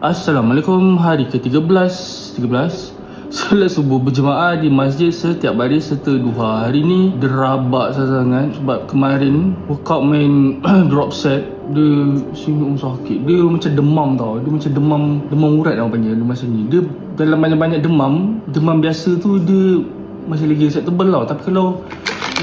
Assalamualaikum. Hari ke-13 13 Salat subuh berjemaah di masjid setiap baris serta duha. Hari ni derabak sangat Sebab kemarin workout main drop set Dia sini sakit. Dia macam demam tau. Dia macam demam Demam urat orang panggil Dia masa ni. Dia dalam banyak-banyak demam Demam biasa tu dia Masih lagi acceptable tau. Tapi kalau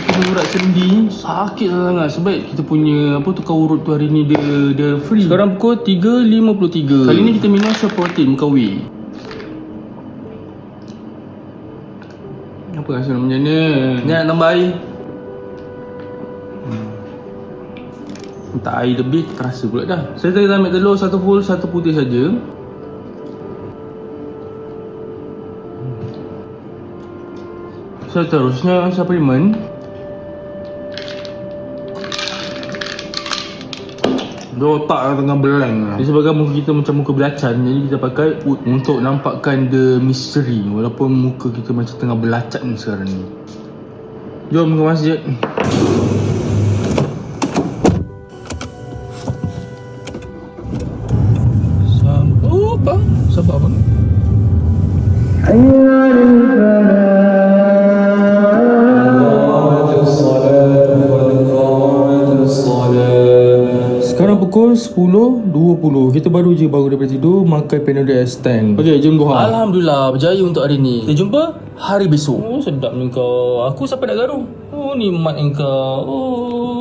kita urat sendi sakit sangat sebab kita punya apa tukar urut tu hari ni dia dia free. Sekarang pukul 3.53. Kali ni kita minum shot protein bukan whey. Apa rasa macam ni? Ni nak tambah air. Hmm. Minta air lebih terasa pula dah. Saya tadi ambil telur satu full satu putih saja. Seterusnya suplemen Dia otak yang tengah blank lah. Disebabkan muka kita macam muka belacan Jadi kita pakai wood untuk nampakkan the mystery Walaupun muka kita macam tengah belacan sekarang ni. Jom ke masjid. Sabar Oh bang Sabar bang Sekarang pukul 10.20 Kita baru je bangun daripada tidur Makan Panadol S10 Okay jom duha Alhamdulillah berjaya untuk hari ni. Kita jumpa hari besok. Oh sedap ni kau. Aku sampai nak garu Oh ni mat kau. Oh